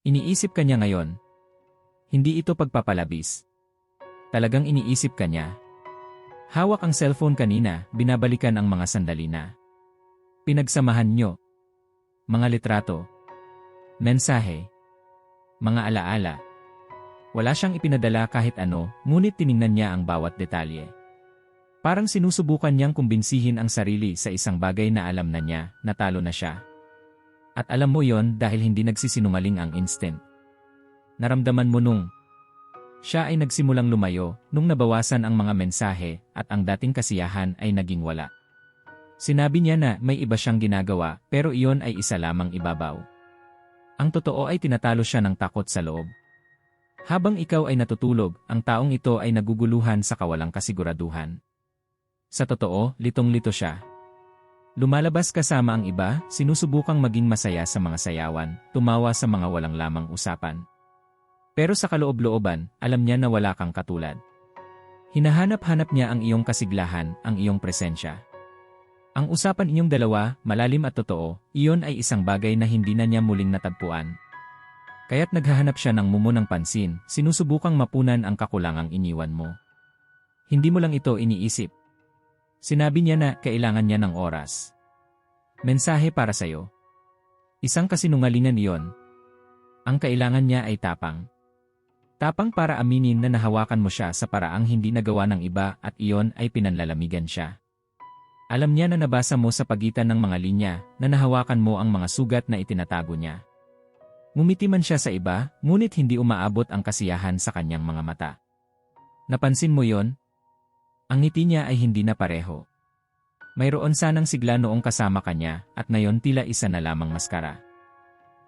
Iniisip ka niya ngayon. Hindi ito pagpapalabis. Talagang iniisip ka niya. Hawak ang cellphone kanina, binabalikan ang mga sandali na. Pinagsamahan nyo. Mga litrato. Mensahe. Mga alaala. Wala siyang ipinadala kahit ano, ngunit tiningnan niya ang bawat detalye. Parang sinusubukan niyang kumbinsihin ang sarili sa isang bagay na alam na niya, natalo na siya. At alam mo yon dahil hindi nagsisinungaling ang instant. Naramdaman mo nung siya ay nagsimulang lumayo nung nabawasan ang mga mensahe at ang dating kasiyahan ay naging wala. Sinabi niya na may iba siyang ginagawa pero iyon ay isa lamang ibabaw. Ang totoo ay tinatalo siya ng takot sa loob. Habang ikaw ay natutulog, ang taong ito ay naguguluhan sa kawalang kasiguraduhan. Sa totoo, litong-lito siya. Lumalabas kasama ang iba, sinusubukang maging masaya sa mga sayawan, tumawa sa mga walang lamang usapan. Pero sa kaloob-looban, alam niya na wala kang katulad. Hinahanap-hanap niya ang iyong kasiglahan, ang iyong presensya. Ang usapan inyong dalawa, malalim at totoo, iyon ay isang bagay na hindi na niya muling natagpuan. Kaya't naghahanap siya ng mumo ng pansin, sinusubukang mapunan ang kakulangang iniwan mo. Hindi mo lang ito iniisip. Sinabi niya na kailangan niya ng oras. Mensahe para sa'yo. Isang kasinungalingan iyon. Ang kailangan niya ay tapang. Tapang para aminin na nahawakan mo siya sa paraang hindi nagawa ng iba at iyon ay pinanlalamigan siya. Alam niya na nabasa mo sa pagitan ng mga linya na nahawakan mo ang mga sugat na itinatago niya. Ngumiti man siya sa iba, ngunit hindi umaabot ang kasiyahan sa kanyang mga mata. Napansin mo yon? Ang ngiti niya ay hindi na pareho. Mayroon sanang sigla noong kasama kanya at ngayon tila isa na lamang maskara.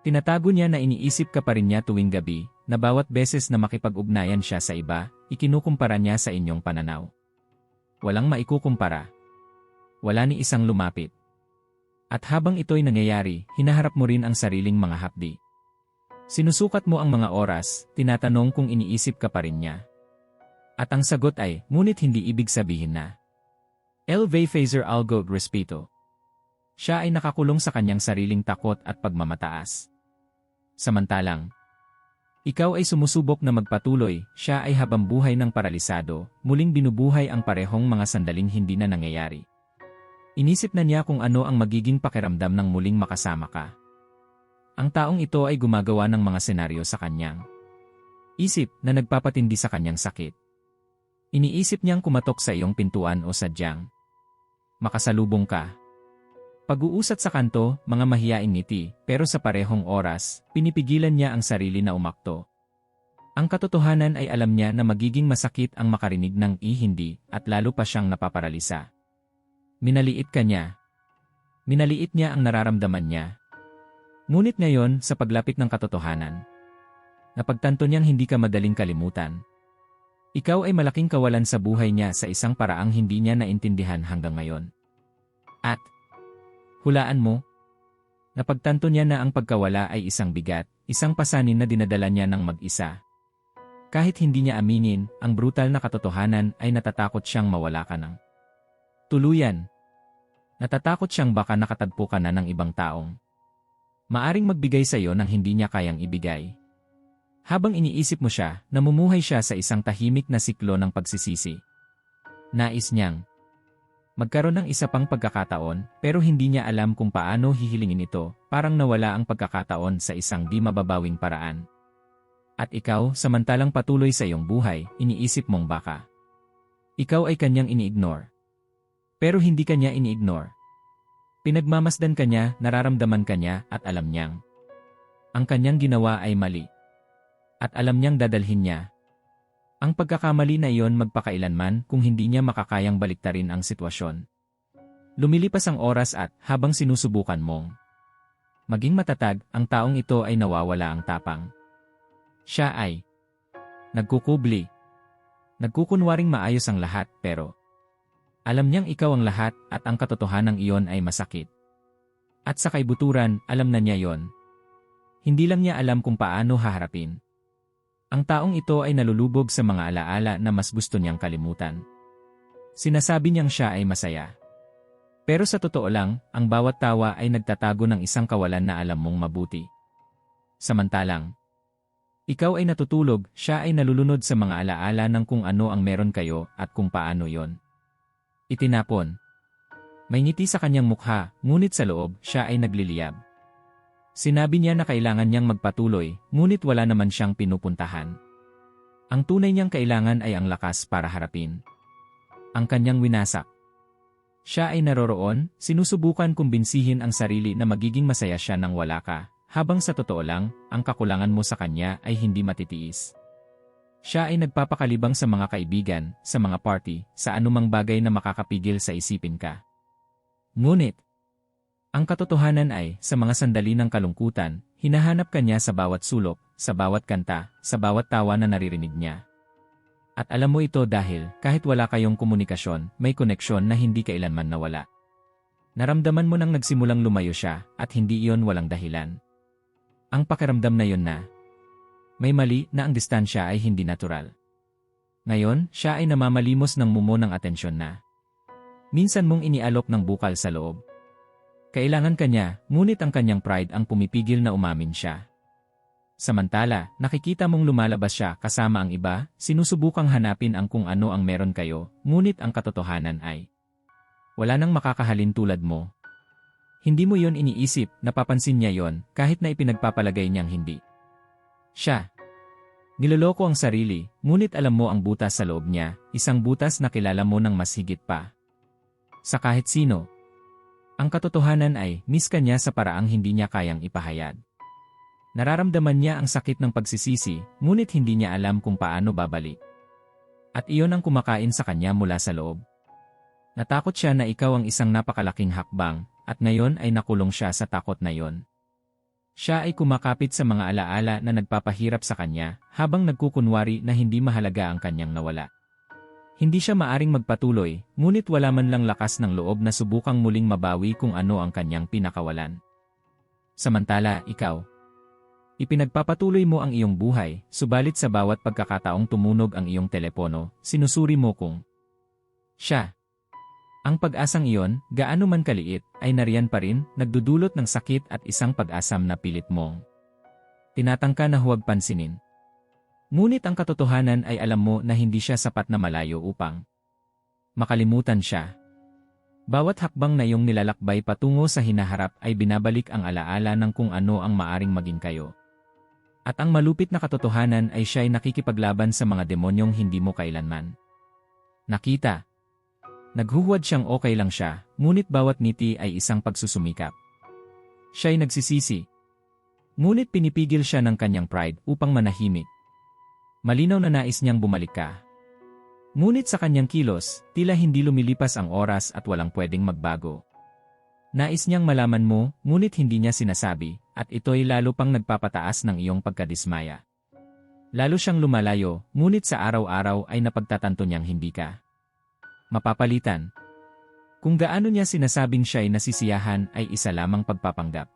Tinatago niya na iniisip ka pa rin niya tuwing gabi na bawat beses na makipag-ugnayan siya sa iba, ikinukumpara niya sa inyong pananaw. Walang maikukumpara. Wala ni isang lumapit. At habang ito'y nangyayari, hinaharap mo rin ang sariling mga hapdi. Sinusukat mo ang mga oras, tinatanong kung iniisip ka pa rin niya. At ang sagot ay, ngunit hindi ibig sabihin na. El Phaser Algo Respeto. Siya ay nakakulong sa kanyang sariling takot at pagmamataas. Samantalang, ikaw ay sumusubok na magpatuloy, siya ay habang buhay ng paralisado, muling binubuhay ang parehong mga sandaling hindi na nangyayari. Inisip na niya kung ano ang magiging pakiramdam ng muling makasama ka. Ang taong ito ay gumagawa ng mga senaryo sa kanyang isip na nagpapatindi sa kanyang sakit. Iniisip niyang kumatok sa iyong pintuan o sadyang makasalubong ka. Pag-uusat sa kanto, mga mahiyaing ngiti, pero sa parehong oras, pinipigilan niya ang sarili na umakto. Ang katotohanan ay alam niya na magiging masakit ang makarinig ng i-hindi at lalo pa siyang napaparalisa. Minaliit ka niya. Minaliit niya ang nararamdaman niya Ngunit ngayon, sa paglapit ng katotohanan, napagtanto niyang hindi ka madaling kalimutan. Ikaw ay malaking kawalan sa buhay niya sa isang paraang hindi niya naintindihan hanggang ngayon. At, hulaan mo, napagtanto niya na ang pagkawala ay isang bigat, isang pasanin na dinadala niya ng mag-isa. Kahit hindi niya aminin, ang brutal na katotohanan ay natatakot siyang mawala ka ng tuluyan. Natatakot siyang baka nakatagpo ka na ng ibang taong maaring magbigay sa iyo ng hindi niya kayang ibigay. Habang iniisip mo siya, namumuhay siya sa isang tahimik na siklo ng pagsisisi. Nais niyang magkaroon ng isa pang pagkakataon pero hindi niya alam kung paano hihilingin ito, parang nawala ang pagkakataon sa isang di mababawing paraan. At ikaw, samantalang patuloy sa iyong buhay, iniisip mong baka. Ikaw ay kanyang ini-ignore. Pero hindi kanya ini-ignore. Pinagmamasdan kanya, nararamdaman kanya, at alam niyang ang kanyang ginawa ay mali. At alam niyang dadalhin niya. Ang pagkakamali na iyon magpakailanman kung hindi niya makakayang baliktarin ang sitwasyon. Lumilipas ang oras at habang sinusubukan mong maging matatag, ang taong ito ay nawawala ang tapang. Siya ay nagkukubli. Nagkukunwaring maayos ang lahat pero alam niyang ikaw ang lahat at ang katotohanan iyon ay masakit. At sa kaibuturan, alam na niya yon. Hindi lang niya alam kung paano haharapin. Ang taong ito ay nalulubog sa mga alaala na mas gusto niyang kalimutan. Sinasabi niyang siya ay masaya. Pero sa totoo lang, ang bawat tawa ay nagtatago ng isang kawalan na alam mong mabuti. Samantalang, Ikaw ay natutulog, siya ay nalulunod sa mga alaala ng kung ano ang meron kayo at kung paano yon. Itinapon. May ngiti sa kanyang mukha, ngunit sa loob, siya ay nagliliyab. Sinabi niya na kailangan niyang magpatuloy, ngunit wala naman siyang pinupuntahan. Ang tunay niyang kailangan ay ang lakas para harapin. Ang kanyang winasak. Siya ay naroroon, sinusubukan kumbinsihin ang sarili na magiging masaya siya nang wala ka, habang sa totoo lang, ang kakulangan mo sa kanya ay hindi matitiis. Siya ay nagpapakalibang sa mga kaibigan, sa mga party, sa anumang bagay na makakapigil sa isipin ka. Ngunit, ang katotohanan ay, sa mga sandali ng kalungkutan, hinahanap ka niya sa bawat sulok, sa bawat kanta, sa bawat tawa na naririnig niya. At alam mo ito dahil, kahit wala kayong komunikasyon, may koneksyon na hindi kailanman nawala. Naramdaman mo nang nagsimulang lumayo siya, at hindi iyon walang dahilan. Ang pakiramdam na yon na, may mali na ang distansya ay hindi natural. Ngayon, siya ay namamalimos ng mumo ng atensyon na. Minsan mong inialok ng bukal sa loob, kailangan kanya, ngunit ang kanyang pride ang pumipigil na umamin siya. Samantala, nakikita mong lumalabas siya kasama ang iba, sinusubukang hanapin ang kung ano ang meron kayo, ngunit ang katotohanan ay wala nang makakahalin tulad mo. Hindi mo yon iniisip, napapansin niya yon, kahit na ipinagpapalagay niyang hindi. Siya. Niloloko ang sarili, ngunit alam mo ang butas sa loob niya, isang butas na kilala mo ng mas higit pa. Sa kahit sino, ang katotohanan ay, miss ka niya sa paraang hindi niya kayang ipahayag. Nararamdaman niya ang sakit ng pagsisisi, ngunit hindi niya alam kung paano babalik. At iyon ang kumakain sa kanya mula sa loob. Natakot siya na ikaw ang isang napakalaking hakbang, at ngayon ay nakulong siya sa takot na yon. Siya ay kumakapit sa mga alaala na nagpapahirap sa kanya, habang nagkukunwari na hindi mahalaga ang kanyang nawala. Hindi siya maaring magpatuloy, ngunit wala man lang lakas ng loob na subukang muling mabawi kung ano ang kanyang pinakawalan. Samantala, ikaw. Ipinagpapatuloy mo ang iyong buhay, subalit sa bawat pagkakataong tumunog ang iyong telepono, sinusuri mo kung siya. Ang pag-asang iyon, gaano man kaliit, ay nariyan pa rin, nagdudulot ng sakit at isang pag-asam na pilit mong. Tinatangka na huwag pansinin. Ngunit ang katotohanan ay alam mo na hindi siya sapat na malayo upang makalimutan siya. Bawat hakbang na iyong nilalakbay patungo sa hinaharap ay binabalik ang alaala ng kung ano ang maaring maging kayo. At ang malupit na katotohanan ay siya'y nakikipaglaban sa mga demonyong hindi mo kailanman. Nakita. Naghuhuwad siyang okay lang siya, ngunit bawat ngiti ay isang pagsusumikap. Siya'y nagsisisi. Ngunit pinipigil siya ng kanyang pride upang manahimik. Malinaw na nais niyang bumalik ka. Ngunit sa kanyang kilos, tila hindi lumilipas ang oras at walang pwedeng magbago. Nais niyang malaman mo, ngunit hindi niya sinasabi, at ito'y lalo pang nagpapataas ng iyong pagkadismaya. Lalo siyang lumalayo, ngunit sa araw-araw ay napagtatanto niyang hindi ka. Mapapalitan. Kung gaano niya sinasabing siya'y nasisiyahan ay isa lamang pagpapanggap.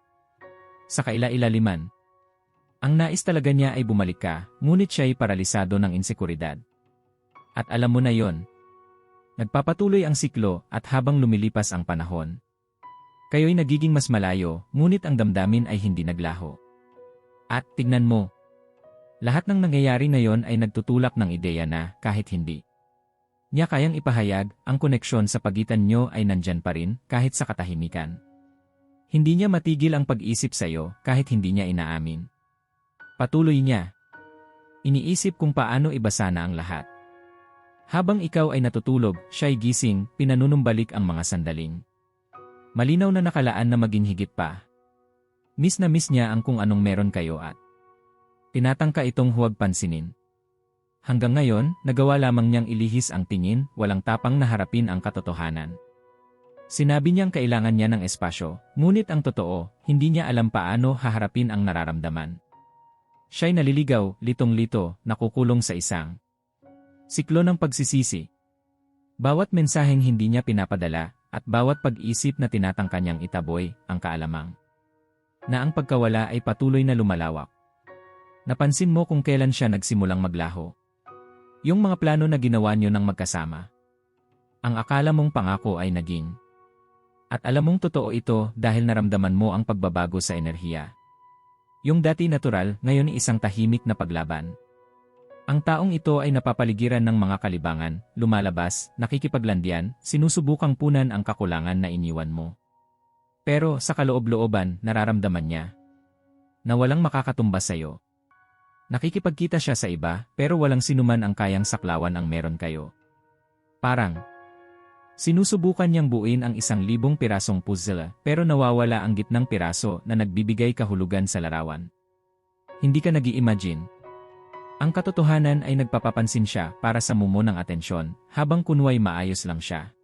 Sa kaila-ilaliman, ang nais talaga niya ay bumalik ka, ngunit siya'y paralisado ng insekuridad. At alam mo na yon. Nagpapatuloy ang siklo at habang lumilipas ang panahon. Kayo'y nagiging mas malayo, ngunit ang damdamin ay hindi naglaho. At tignan mo. Lahat ng nangyayari na yon ay nagtutulak ng ideya na, kahit hindi. Niya kayang ipahayag, ang koneksyon sa pagitan nyo ay nandyan pa rin, kahit sa katahimikan. Hindi niya matigil ang pag-isip sa iyo, kahit hindi niya inaamin. Patuloy niya. Iniisip kung paano ibasa na ang lahat. Habang ikaw ay natutulog, siya'y gising, pinanunumbalik ang mga sandaling. Malinaw na nakalaan na maging higit pa. Miss na miss niya ang kung anong meron kayo at tinatangka itong huwag pansinin. Hanggang ngayon, nagawa lamang niyang ilihis ang tingin, walang tapang na harapin ang katotohanan. Sinabi niyang kailangan niya ng espasyo, ngunit ang totoo, hindi niya alam paano haharapin ang nararamdaman. Siya'y naliligaw, litong-lito, nakukulong sa isang siklo ng pagsisisi. Bawat mensaheng hindi niya pinapadala, at bawat pag-isip na tinatangka niyang itaboy, ang kaalamang. Na ang pagkawala ay patuloy na lumalawak. Napansin mo kung kailan siya nagsimulang maglaho. Yung mga plano na ginawa niyo ng magkasama. Ang akala mong pangako ay naging. At alam mong totoo ito dahil naramdaman mo ang pagbabago sa enerhiya. Yung dati natural, ngayon isang tahimik na paglaban. Ang taong ito ay napapaligiran ng mga kalibangan, lumalabas, nakikipaglandian, sinusubukang punan ang kakulangan na iniwan mo. Pero sa kaloob-looban, nararamdaman niya na walang makakatumba sa iyo. Nakikipagkita siya sa iba, pero walang sinuman ang kayang saklawan ang meron kayo. Parang, sinusubukan niyang buuin ang isang libong pirasong puzzle, pero nawawala ang gitnang piraso na nagbibigay kahulugan sa larawan. Hindi ka nag imagine Ang katotohanan ay nagpapapansin siya para sa mumo ng atensyon, habang kunway maayos lang siya.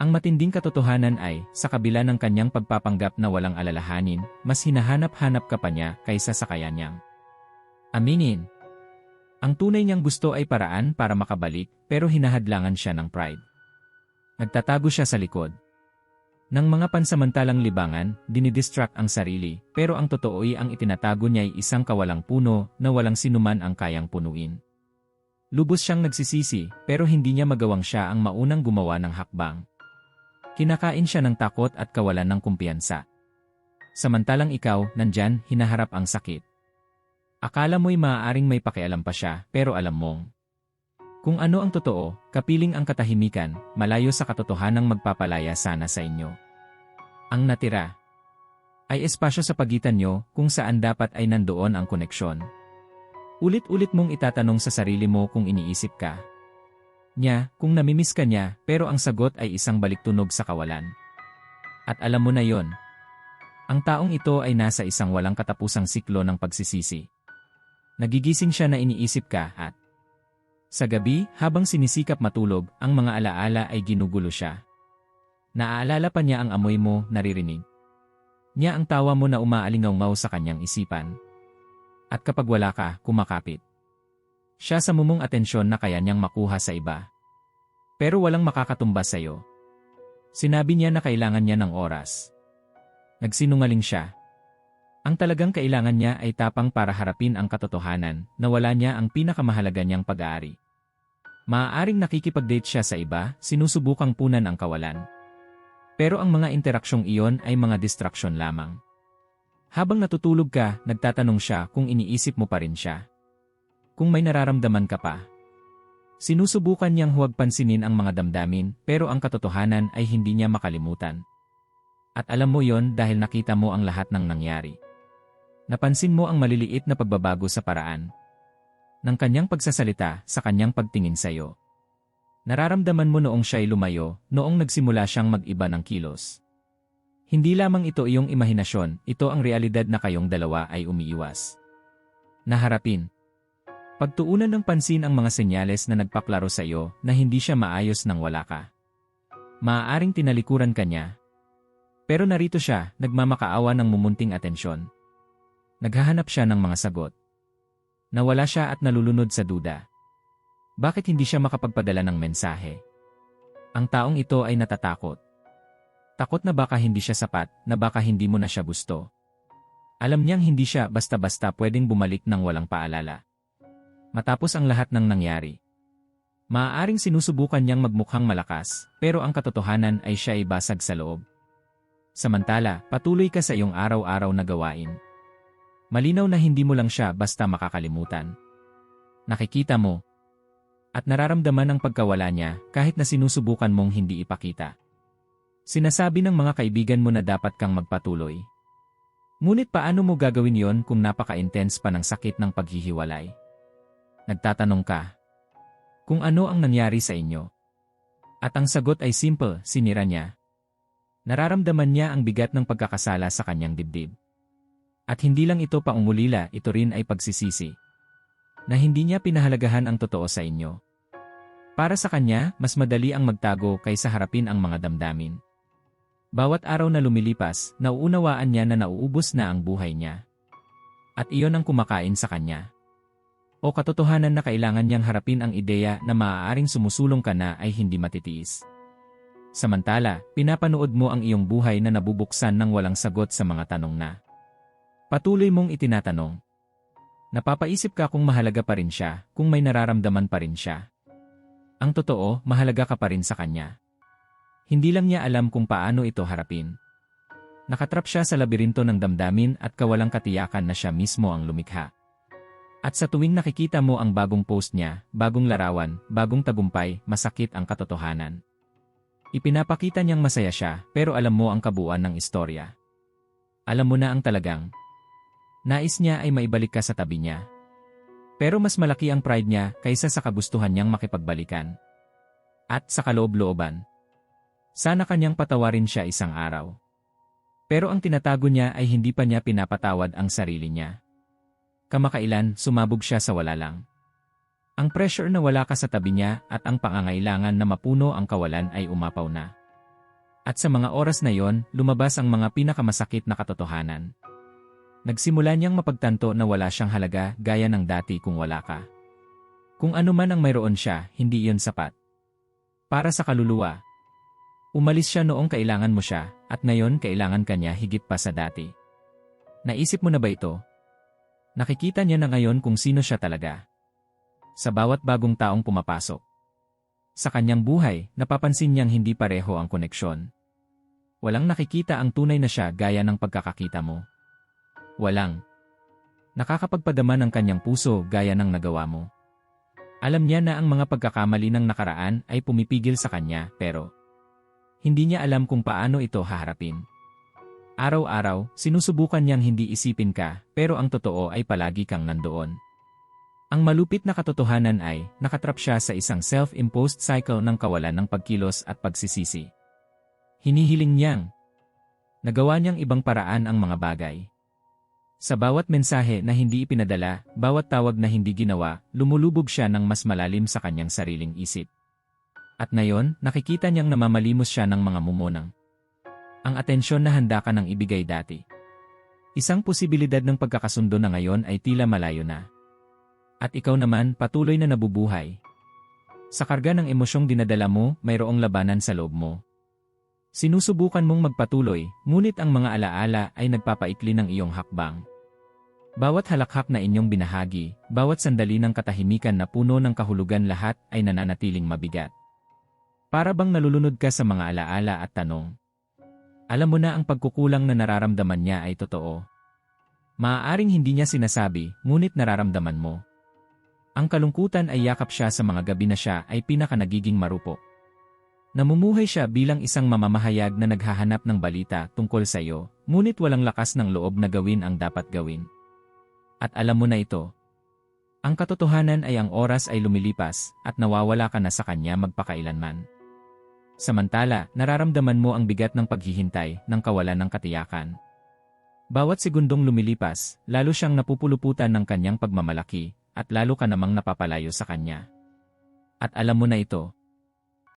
Ang matinding katotohanan ay, sa kabila ng kanyang pagpapanggap na walang alalahanin, mas hinahanap-hanap ka pa niya kaysa sa kaya niyang. Aminin. Ang tunay niyang gusto ay paraan para makabalik, pero hinahadlangan siya ng pride. Nagtatago siya sa likod. Nang mga pansamantalang libangan, dinidistract ang sarili, pero ang totoo ay ang itinatago niya ay isang kawalang puno na walang sinuman ang kayang punuin. Lubos siyang nagsisisi, pero hindi niya magawang siya ang maunang gumawa ng hakbang. Kinakain siya ng takot at kawalan ng kumpiyansa. Samantalang ikaw, nandyan, hinaharap ang sakit. Akala mo'y maaaring may pakialam pa siya, pero alam mong. Kung ano ang totoo, kapiling ang katahimikan, malayo sa katotohanang magpapalaya sana sa inyo. Ang natira ay espasyo sa pagitan nyo kung saan dapat ay nandoon ang koneksyon. Ulit-ulit mong itatanong sa sarili mo kung iniisip ka, niya kung namimiss ka niya pero ang sagot ay isang baliktunog sa kawalan. At alam mo na yon. Ang taong ito ay nasa isang walang katapusang siklo ng pagsisisi. Nagigising siya na iniisip ka at sa gabi, habang sinisikap matulog, ang mga alaala ay ginugulo siya. Naaalala pa niya ang amoy mo, naririnig. Niya ang tawa mo na umaalingaw sa kanyang isipan. At kapag wala ka, kumakapit. Siya sa mumong atensyon na kaya niyang makuha sa iba. Pero walang makakatumba sa iyo. Sinabi niya na kailangan niya ng oras. Nagsinungaling siya. Ang talagang kailangan niya ay tapang para harapin ang katotohanan na wala niya ang pinakamahalaga niyang pag-aari. Maaaring nakikipag-date siya sa iba, sinusubukang punan ang kawalan. Pero ang mga interaksyong iyon ay mga distraksyon lamang. Habang natutulog ka, nagtatanong siya kung iniisip mo pa rin siya kung may nararamdaman ka pa. Sinusubukan niyang huwag pansinin ang mga damdamin pero ang katotohanan ay hindi niya makalimutan. At alam mo yon dahil nakita mo ang lahat ng nangyari. Napansin mo ang maliliit na pagbabago sa paraan ng kanyang pagsasalita sa kanyang pagtingin sa iyo. Nararamdaman mo noong siya'y lumayo, noong nagsimula siyang mag-iba ng kilos. Hindi lamang ito iyong imahinasyon, ito ang realidad na kayong dalawa ay umiiwas. Naharapin, Pagtuunan ng pansin ang mga senyales na nagpaklaro sa iyo na hindi siya maayos nang wala ka. Maaaring tinalikuran ka niya. Pero narito siya, nagmamakaawa ng mumunting atensyon. Naghahanap siya ng mga sagot. Nawala siya at nalulunod sa duda. Bakit hindi siya makapagpadala ng mensahe? Ang taong ito ay natatakot. Takot na baka hindi siya sapat, na baka hindi mo na siya gusto. Alam niyang hindi siya basta-basta pwedeng bumalik ng walang paalala matapos ang lahat ng nangyari. Maaaring sinusubukan niyang magmukhang malakas, pero ang katotohanan ay siya ay basag sa loob. Samantala, patuloy ka sa iyong araw-araw na gawain. Malinaw na hindi mo lang siya basta makakalimutan. Nakikita mo. At nararamdaman ang pagkawala niya kahit na sinusubukan mong hindi ipakita. Sinasabi ng mga kaibigan mo na dapat kang magpatuloy. Ngunit paano mo gagawin yon kung napaka-intense pa ng sakit ng paghihiwalay? Nagtatanong ka. Kung ano ang nangyari sa inyo. At ang sagot ay simple, sinira niya. Nararamdaman niya ang bigat ng pagkakasala sa kanyang dibdib. At hindi lang ito paungulila, ito rin ay pagsisisi. Na hindi niya pinahalagahan ang totoo sa inyo. Para sa kanya, mas madali ang magtago kaysa harapin ang mga damdamin. Bawat araw na lumilipas, nauunawaan niya na nauubos na ang buhay niya. At iyon ang kumakain sa kanya o katotohanan na kailangan niyang harapin ang ideya na maaaring sumusulong ka na ay hindi matitiis. Samantala, pinapanood mo ang iyong buhay na nabubuksan ng walang sagot sa mga tanong na. Patuloy mong itinatanong. Napapaisip ka kung mahalaga pa rin siya, kung may nararamdaman pa rin siya. Ang totoo, mahalaga ka pa rin sa kanya. Hindi lang niya alam kung paano ito harapin. Nakatrap siya sa labirinto ng damdamin at kawalang katiyakan na siya mismo ang lumikha. At sa tuwing nakikita mo ang bagong post niya, bagong larawan, bagong tagumpay, masakit ang katotohanan. Ipinapakita niyang masaya siya, pero alam mo ang kabuuan ng istorya. Alam mo na ang talagang. Nais niya ay maibalik ka sa tabi niya. Pero mas malaki ang pride niya kaysa sa kagustuhan niyang makipagbalikan. At sa kaloob-looban. Sana kanyang patawarin siya isang araw. Pero ang tinatago niya ay hindi pa niya pinapatawad ang sarili niya. Kamakailan, sumabog siya sa wala lang. Ang pressure na wala ka sa tabi niya at ang pangangailangan na mapuno ang kawalan ay umapaw na. At sa mga oras na yon, lumabas ang mga pinakamasakit na katotohanan. Nagsimula niyang mapagtanto na wala siyang halaga gaya ng dati kung wala ka. Kung ano man ang mayroon siya, hindi iyon sapat. Para sa kaluluwa. Umalis siya noong kailangan mo siya, at ngayon kailangan kanya higit pa sa dati. Naisip mo na ba ito? Nakikita niya na ngayon kung sino siya talaga. Sa bawat bagong taong pumapasok. Sa kanyang buhay, napapansin niyang hindi pareho ang koneksyon. Walang nakikita ang tunay na siya gaya ng pagkakakita mo. Walang. Nakakapagpadama ng kanyang puso gaya ng nagawa mo. Alam niya na ang mga pagkakamali ng nakaraan ay pumipigil sa kanya pero hindi niya alam kung paano ito haharapin. Araw-araw, sinusubukan niyang hindi isipin ka, pero ang totoo ay palagi kang nandoon. Ang malupit na katotohanan ay, nakatrap siya sa isang self-imposed cycle ng kawalan ng pagkilos at pagsisisi. Hinihiling niyang. Nagawa niyang ibang paraan ang mga bagay. Sa bawat mensahe na hindi ipinadala, bawat tawag na hindi ginawa, lumulubog siya ng mas malalim sa kanyang sariling isip. At ngayon, nakikita niyang namamalimos siya ng mga mumunang ang atensyon na handa ka nang ibigay dati. Isang posibilidad ng pagkakasundo na ngayon ay tila malayo na. At ikaw naman patuloy na nabubuhay. Sa karga ng emosyong dinadala mo, mayroong labanan sa loob mo. Sinusubukan mong magpatuloy, ngunit ang mga alaala ay nagpapaikli ng iyong hakbang. Bawat halakhak na inyong binahagi, bawat sandali ng katahimikan na puno ng kahulugan lahat ay nananatiling mabigat. Para bang nalulunod ka sa mga alaala at tanong, alam mo na ang pagkukulang na nararamdaman niya ay totoo. Maaaring hindi niya sinasabi, ngunit nararamdaman mo. Ang kalungkutan ay yakap siya sa mga gabi na siya ay pinaka nagiging marupok. Namumuhay siya bilang isang mamamahayag na naghahanap ng balita tungkol sa iyo, ngunit walang lakas ng loob na gawin ang dapat gawin. At alam mo na ito. Ang katotohanan ay ang oras ay lumilipas at nawawala ka na sa kanya magpakailanman. Samantala, nararamdaman mo ang bigat ng paghihintay, ng kawalan ng katiyakan. Bawat segundong lumilipas, lalo siyang napupuluputan ng kanyang pagmamalaki, at lalo ka namang napapalayo sa kanya. At alam mo na ito,